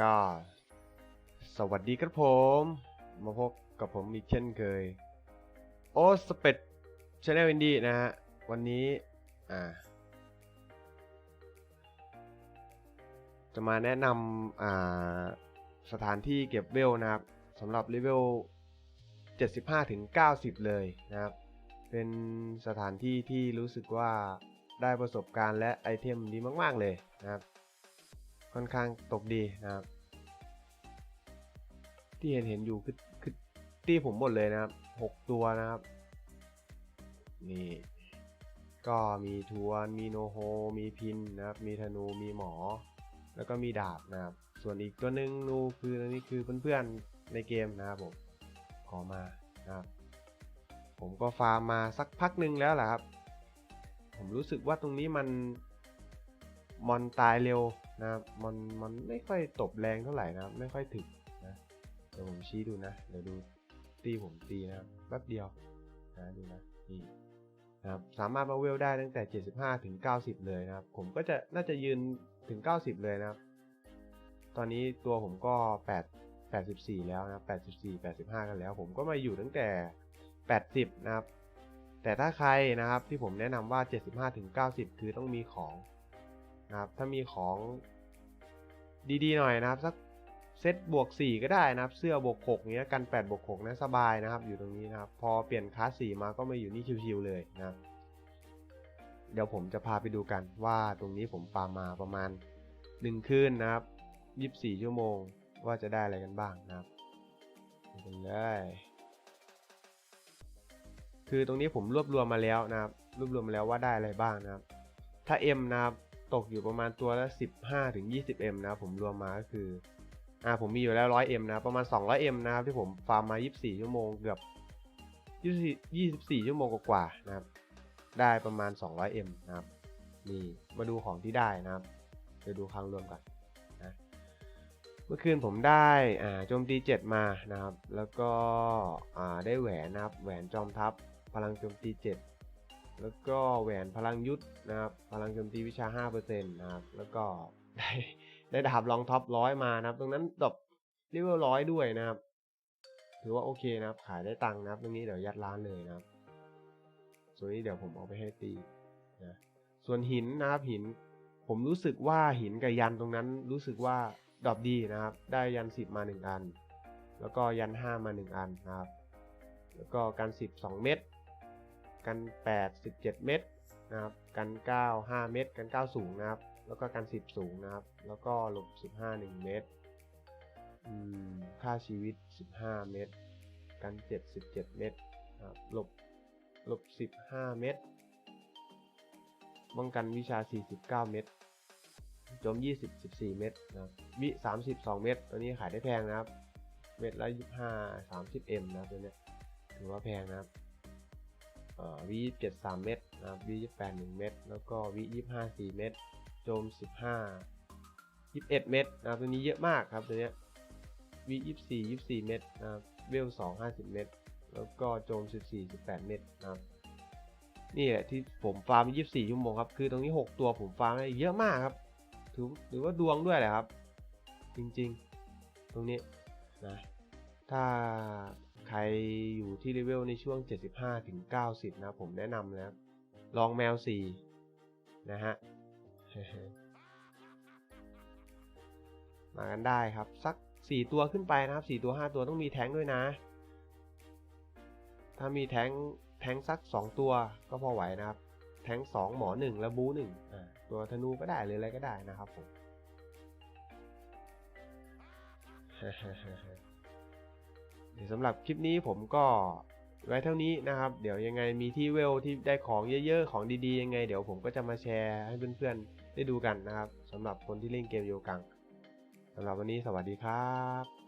ก็สวัสดีครับผม มาพบกับผมอีกเช่นเคย โอสเปดชาแนลอินดี้นะฮะ วันนี้ อ่า จะมาแนะนำอ่า สถานที่เก็บเวลนะครับสำหรับเลเวล 75 ถึง 90 เลยนะครับ เป็นสถานที่ที่รู้สึกว่าได้ประสบการณ์และไอเทมดีมาก ๆ เลยนะครับ ค่อนข้างตกดีนะครับ ที่เห็นเห็นอยู่คือคือที่ผมหมดเลยนะครับหกตัวนะครับ นี่ ก็มีทวนมีโนโฮ มีพินนะครับ มีธนู มีหมอ แล้วก็มีดาบนะครับ ส่วนอีกตัวหนึ่งนูคืออันนี้คือเพื่อนๆในเกมนะครับผมขอมานะครับ ผมก็ฟาร์มมาสักพักหนึ่งแล้วแหละครับ ผมรู้สึกว่าตรงนี้มันมอนตายเร็ว นะครับมอนมันไม่ค่อยตบแรงเท่าไหร่นะไม่ค่อยถึกนะเดี๋ยวผมชี้ดูนะเดี๋ยวดูตีผมตีนะครับแป๊บเดียวนะดูนะนี่นะครับสามารถมาเวลได้ตั้งแต่ 75 ถึง 90 เลยนะครับ ผมก็จะน่าจะยืนถึง 90 เลยนะครับ ตอนนี้ตัวผมก็ 8 84 แล้วนะครับ84 85 กันแล้ว ผมก็มาอยู่ตั้งแต่ 80 นะครับ แต่ถ้าใครนะครับที่ผมแนะนำว่า 75 ถึง 90 คือต้องมีของนะครับถ้ามีของ ดีๆหน่อยนะครับสักเซตบวก 4 ก็ได้นะครับ เสื้อบวก6เนี้ยกัน8บวก6นะสบายนะครับ อยู่ตรงนี้นะครับ พอเปลี่ยนคลาส4มาก็มาอยู่นี่ชิวๆเลยนะครับ เดี๋ยวผมจะพาไปดูกันว่าตรงนี้ผมฟามาประมาณ 1 คืนนะครับ 24 ชั่วโมงว่าจะได้อะไรกันบ้างนะครับไปเลยคือตรงนี้ผมรวบรวมมาแล้วนะครับ รวบรวมมาแล้วว่าได้อะไรบ้างนะครับ ถ้า M นะครับ ตกอยู่ประมาณตัวละ 15ถึง 20 M นะครับผมรวมมาก็คืออ่าผมมีอยู่แล้ว 100 M นะประมาณ 200 M นะครับที่ผมฟาร์มมา 24 ชั่วโมงเกือบ24 24ชั่วโมงกว่าๆนะครับ ได้ประมาณ 200 M นะครับนี่มาดูของที่ได้นะครับไปดูครั้งรวมกันนะเมื่อคืนผมได้อ่าโจมตี 7 มานะครับ แล้วก็อ่าได้แหวนนะครับแหวนจอมทัพพลังโจมตี 7 แล้วก็แหวนพลังยุทธนะครับพลังโจมตีวิชา 5%นะครับแล้วก็ได้ได้ดาบรองท็อปร้อยมานะครับ ตรงนั้นดรอปเลเวลร้อยด้วยนะครับ ถือว่าโอเคนะครับ ขายได้ตังค์นะครับ ตรงนี้เดี๋ยวยัดร้านเลยนะครับ ส่วนนี้เดี๋ยวผมเอาไปให้ตีนะส่วนหินนะครับหิน ผมรู้สึกว่าหินกับยันตรงนั้นรู้สึกว่าดรอปดีนะครับ ได้ยัน 10 มา 1 อัน แล้วก็ยัน 5 มา 1 อันนะครับ แล้วก็กัน10 2 เม็ด กัน 8 17 เม็ดนะครับกัน 9 5 เม็ดกัน 9 สูงนะครับ แล้วก็กัน 10 สูงนะครับ แล้วก็หลบ 15 1 เม็ดค่าชีวิต 15 เม็ดกัน 7 17 เม็ดนะครับหลบหลบ 15 เม็ดป้องกันวิชา 49 เม็ดโจม 20 14 เม็ดนะครับวิ32 เม็ดตัวนี้ขายได้แพงนะครับ เม็ดละ25 30 m นะครับตัวเนี้ยถือว่าแพงนะครับ เอ่อวิ27 3เม็ดนะครับวิ28 1เม็ดแล้วก็วิ25 4เม็ดโจม15 21เม็ดนะครับตัวนี้เยอะมากครับตัวเนี้ยวิ24 24เม็ดนะครับเวล2 50เม็ดแล้วก็โจม14 18เม็ดนะครับนี่แหละที่ผมฟาร์ม24ชั่วโมงครับคือตรงนี้6ตัวผมฟาร์มได้เยอะมากครับถือถือว่าดวงด้วยแหละครับ จริงๆ ตรงนี้นะถ้า ครอยู่ที่เลเวลในช่วง 75ถึง90นะผมแนะนำนะครับ ลองแมว 4 นะฮะ มากันได้ครับ สัก 4 ตัวขึ้นไปนะครับ 4 ตัว 5 ตัวต้องมีแท้งด้วยนะ ถ้ามีแท้งแท้งสัก 2 ตัวก็พอไหวนะครับ แท้ง 2 หมอ 1 แล้วบู1อ่าตัวธนูก็ได้หรืออะไรก็ได้นะครับผม สำหรับคลิปนี้ผมก็ไว้เท่านี้นะครับ เดี๋ยวยังไงมีที่เวลที่ได้ของเยอะ ๆ ของดีๆ ยังไง เดี๋ยวผมก็จะมาแชร์ให้เพื่อนๆ ได้ดูกันนะครับสำหรับคนที่เล่นเกมโยกังสำหรับวันนี้สวัสดีครับ